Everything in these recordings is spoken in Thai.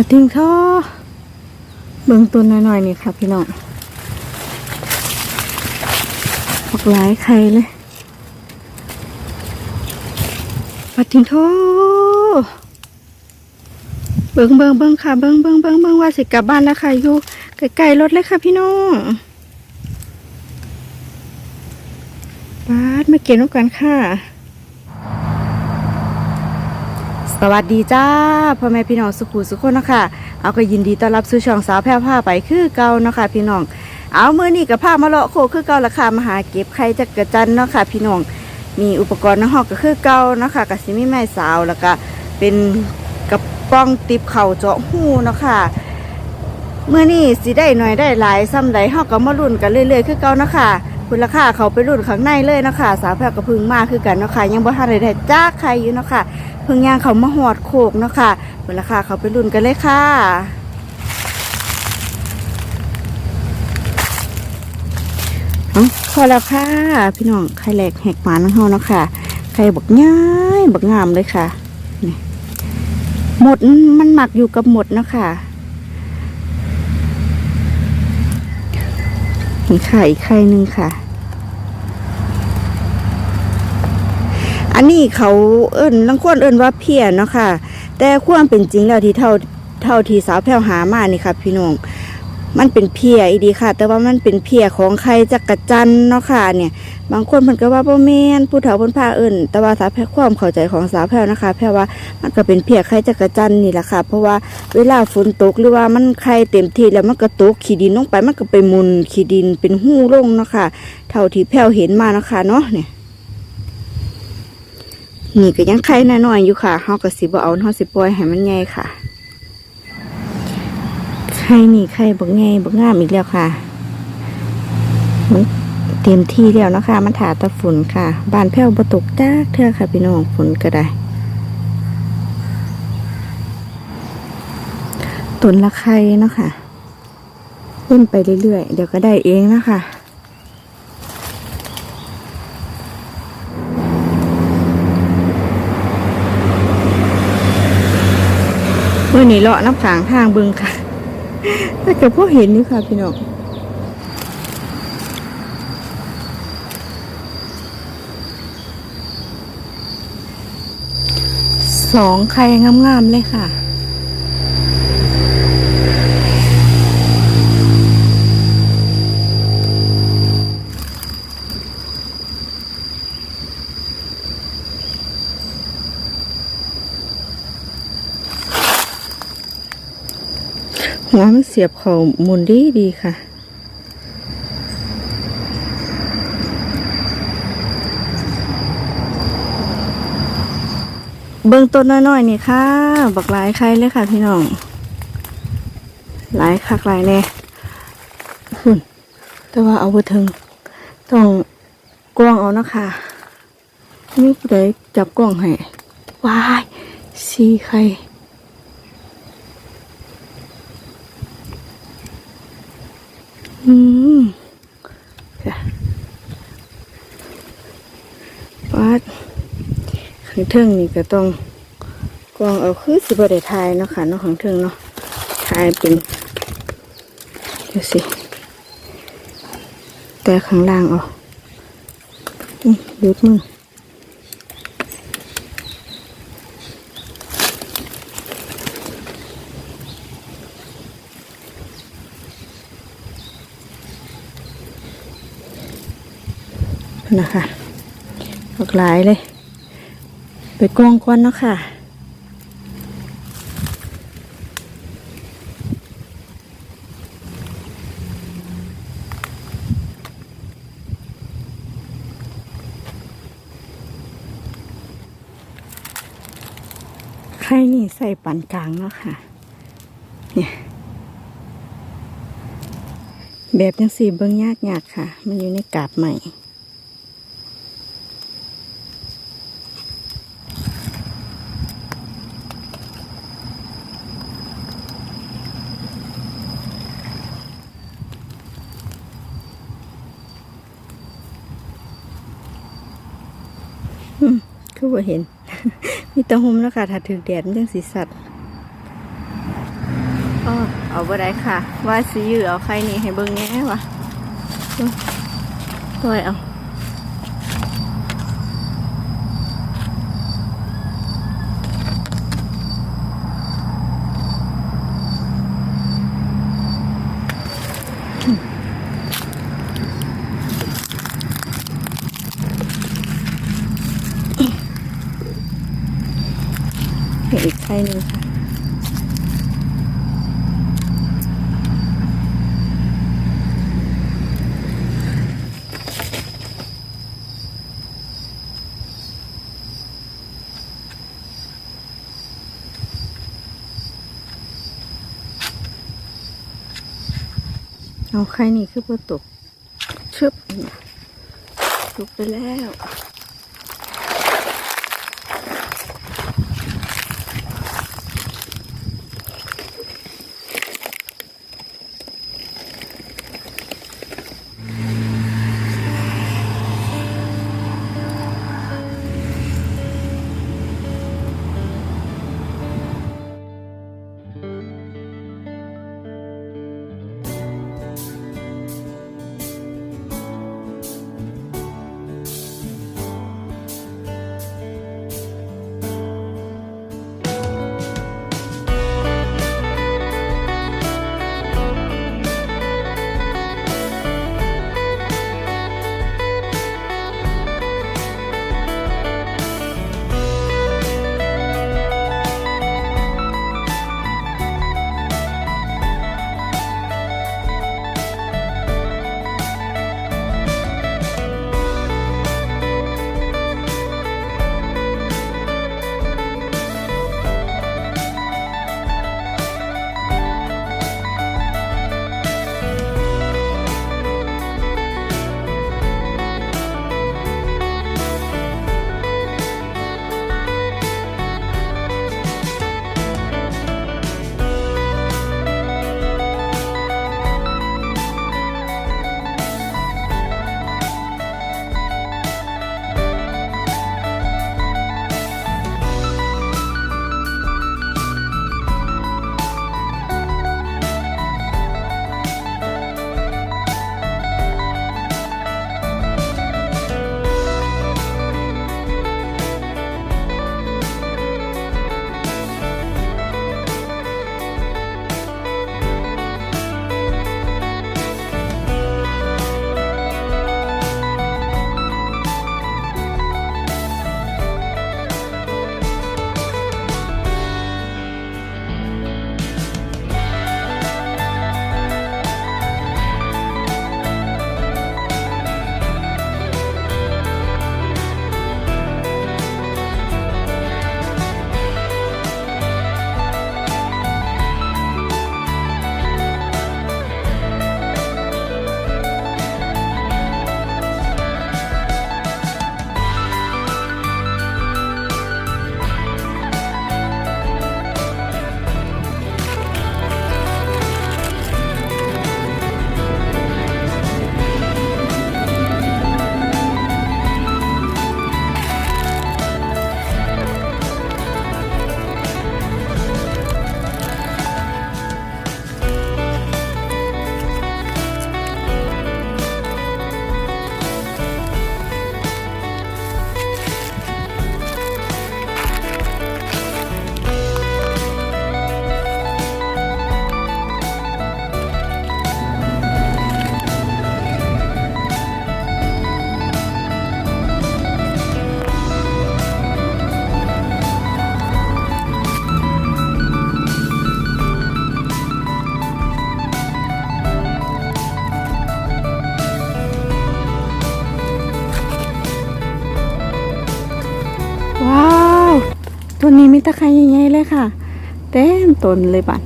ปะทิงท่อเบิ่งต้นน้อยๆนี่ค่ะพี่น้องออกหลายไข่เลยปะทิงท่อเบิ่งเบิ่งเบิ่งค่ะ เบิ่งเบิ่งเบิ่งเบิ่งว่าสิกลับบ้านแล้วค่ะอยู่ใกลๆรถเลยค่ะพี่น้องบาดมาเก็บน้ำกันค่ะ สวัสดีจ้าพ่อแม่พี่น้องสุขุสุขคนนะคะเอาก็ยินดีต้อนรับสู่ช่องสาวแพร่ผ้าไปคือเก่านะคะพี่น้อง เอาเมื่อนี้กับผ้ามาเลาะโคคือเก่าราคามาหาเก็บไข่จักกระจันเนาะค่ะพี่น้องมีอุปกรณ์นห้องก็คือเก่านะคะกับซิมีไม้สาวแล้วก็เป็นกระป้องติบเข่าเจาะหูเนาะค่ะเมื่อนี้สิได้หน่อยได้หลายซ้ำใดหองก็มารุ่นกันเรื่อยๆ คือเก่านะค่ะ คุณราคาเขาไปรุ่นข้างในเลยเนาะค่ะสาวแพรกระพึงมากคือกันเนาะค่ะยังบ่ทันได้จ้าใครอยู่เนาะค่ะเพิ่งย่างเขามาหอดโขกเนาะค่ะเวลาค่ะเขาไปรุ่นกันเลยค่ะพอแล้วค่ะ พี่น้องไข่แหลกแหกหมานังเฮาเนาะค่ะไข่บักง่ายบักงามเลยค่ะหมดมันหมักอยู่กับหมดเนาะค่ะ นี่ค่ะอีกไข่หนึ่งค่ะ อันนี้เขาเอิ้นลังคนเอิญว่าเพียเนาะค่ะ แต่ความเป็นจริงแล้วที่เท่าเท่าที่สาวแพรวหามานี่ค่ะ พี่น้อง มันเป็นเพียอีดีค่ะ แต่ว่ามันเป็นเพียของใครจักรจันเนาะค่ะ เนี่ย บางคนเพิ่นก็ว่าบ่แม่นผู้เฒ่าเพิ่นพาเอิ้นแต่ว่าสาวแพรความเข้าใจของสาวแพรนะคะ แพรว่ามันก็เป็นเพียไข่จักรจันนี่แหละค่ะ เพราะว่าเวลาฝนตกหรือว่ามันไข่เต็มที่แล้วมันก็ตกขี้ดินลงไปมันก็ไปมุนขี้ดินเป็นหู้ลงเนาะค่ะ เท่าที่แพรเห็นมาเนาะค่ะเนาะเนี่ยนี่ก็ยังไข่น้อยๆอยู่ค่ะเฮาก็สิบ่เอาเฮาสิปล่อยให้มันใหญ่ค่ะ ไข่นี่ไข่บักใหญ่บักงามอีกแล้วค่ะมันเต็มที่แล้วนะคะมันถาตะฝุ่นค่ะ บานแพ้วบตกจ้าเทื่อค่ะพี่น้องฝนก็ได้ต้นละไข่เนาะค่ะเล่นไปเรื่อยๆ เดี๋ยวก็ได้เองนะคะเมื่อนี้เลาะน้ำขางทางบึงค่ะ ถ้าเกิดพวกเห็นนี่ค่ะพี่น้องสองไข่งามๆเลยค่ะ หัวมันเสียบเขาหมุนดีดีค่ะ เบื้องต้นน้อยๆนี่ค่ะ บักหลายใครเลยค่ะพี่น้อง หลายคักหลายแน่หุ่นแต่ว่าเอาไปถึง ต้องกล้องเอานะคะนี่ผู้ใดจับกล้องให้วายสีไข่ อืมค่ะวัดขังเทิงนี่ก็ต้องกองเอาคือสิบเดทายเนาะค่ะเนาะขังเทิงเนาะทายเป็นดูสิ แต่ข้างล่างเอาอืมยุดมือ นะคะออกหลายเลย ไปกองก่อนเนาะค่ะไข่นี่ใส่ปานกลางเนาะค่ะ เนี่ย แบบยังสีเบิ้งยากยากค่ะ มันอยู่ในกาบใหม่ คือว่าเห็น มีตะหุมแล้วค่ะถ้าถือแดดมันจังสีสัตว์เอาบ่ได้ค่ะ ว่าสิยื้อเอาไข่นี่ให้เบิ่งแง่วะตัวเอา เห็นอีกไข่หนึ่งค่ะ เอาไข่นี่คือประตกชึบตกไปแล้ว ตะไคร้ใหญ่ๆเลยค่ะ เต็มต้นเลยบัด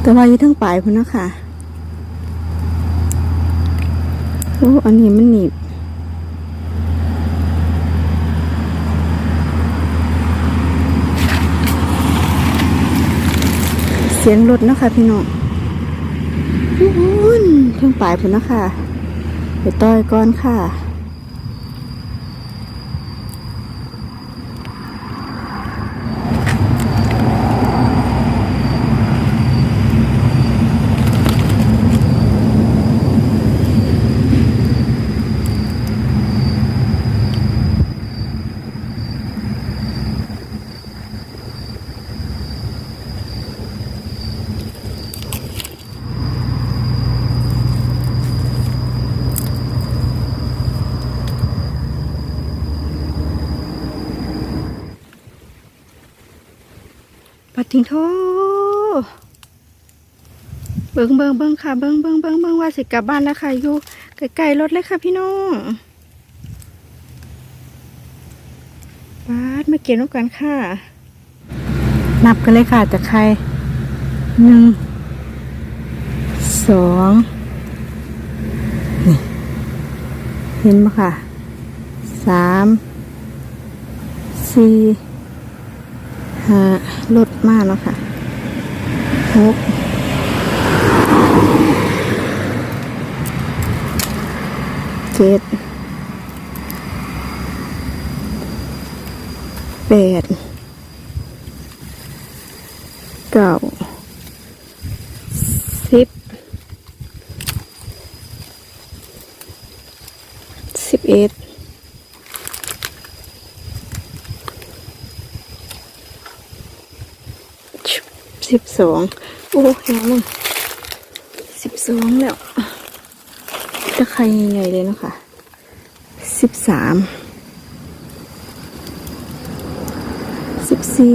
แต่ว่าอยู่ทั้งปลายพุ่นนาะคะโอ้อันนี้มันหนีบเสียงรถนะคะพี่น้องอุ้นเทั้งปลายพุ่นนาะคะไปต้อยก้อนค่ะ ปัดทิ้งโทเบิ่งเบิ่งเบิ่งค่ะ เบิ่งเบิ่งเบิ่งเบิ่งว่าสิกลับบ้านแล้วค่ะ อยู่ใกล้ๆรถเลยค่ะพี่น้องบาดมาเก็บนกกันค่ะ นับกันเลยค่ะจากใครหนึ่งสองนี่เห็นไหมค่ะสามสี่ ห้ารถมากเนาะค่ะหกเจ็ดแปดเก้าสิบสิบเอ็ด สิบสองโอ้ยงมึงสิบสองแล้วจะใครยังไงเลยนะคะสิบสามสิบสี่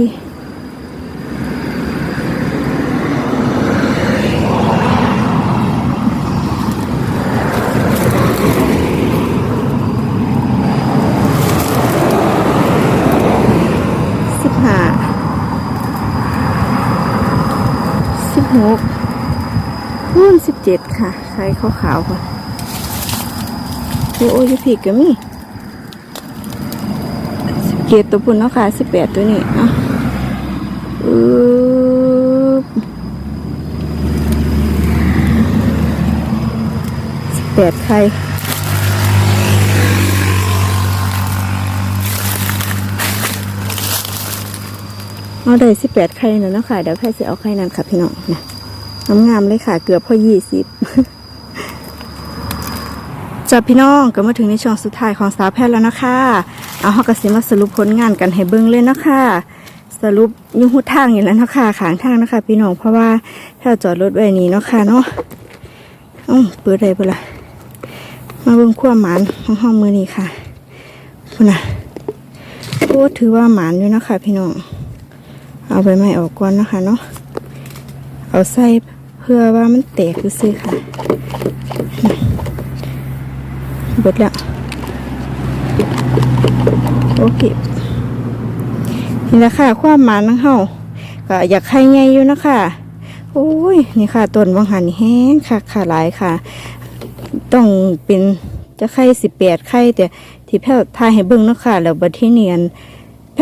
บห้า สิบ หกรุ่นสิบเจ็ดค่ะใส่ขาวขาวๆค่ะโอ้ยผิดก็มีสิบเจ็ดตัวปุ่นเนาะค่ะสิบแปดตัวนี้อะอืบสิบแปดไข่ เอาได้สิบแปดไข่นะเนาะค่ะ เดี๋ยวแพทย์จะเอาไข่นั้นค่ะพี่น้องนะงามเลยค่ะ เกือบพอยี่สิบจ้าพี่น้องก็มาถึงในช่วงสุดท้ายของสาวแพทย์แล้วนะคะ เอาฮอกกสิมาสรุปผลงานกันให้เบิ้งเลยนะคะสรุปยุ่งหุดทางอย่างนั้นเนะคะขางทางนะคะ พี่น้องเพราะว่าแพทย์จอดรถไว้นี้เนาะค่ะเนาะอือเปิดได้ปะล่ะมาเบิ้งขั้วหมานของห้องมือนี้ค่ะคุณน่ะโอ้ถือว่าหมานอยู่นะคะพี่น้อง เอาใบไม้ออกก่อนนะคะเนาะเอาใส่เพื่อว่ามันแตกซื้อค่ะเบิดแล้วโอเคนี่แหละค่ะความหมานของเฮาก็อยากให้ไงอยู่นะคะโอ้ยนี่ค่ะต้นวังหันแห้งค่ะค่ะหลายค่ะ ต้องเป็นจะไข่สิบแปดไข่แต่ที่แพ้วทายให้เบิ่งเนาะค่ะแล้วบัดที่เนียน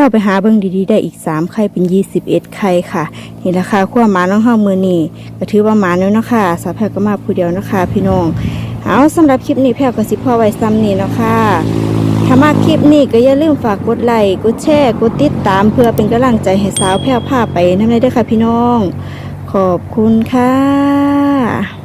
แพ้วไปหาเบิ่งดีๆ ได้อีกสามไข่เป็นยี่สิบเอ็ดไข่ค่ะ นี่แหละค่ะขั้วหมาน้องเฮามือนี่ก็ถือว่าหมาแล้วนะคะสาวแพรก็มาผู้เดียวนะคะ พี่น้อง เอาสำหรับคลิปนี้แพรก็สิพ่อไว้ซ้ำนี่นะคะถ้ามาคลิปนี้ก็อย่าลืมฝากกดไลค์กดแชร์กดติดตามเพื่อเป็นกำลังใจให้สาวแพรพาไปนั่นเลยด้อค่ะพี่น้อง ขอบคุณค่ะ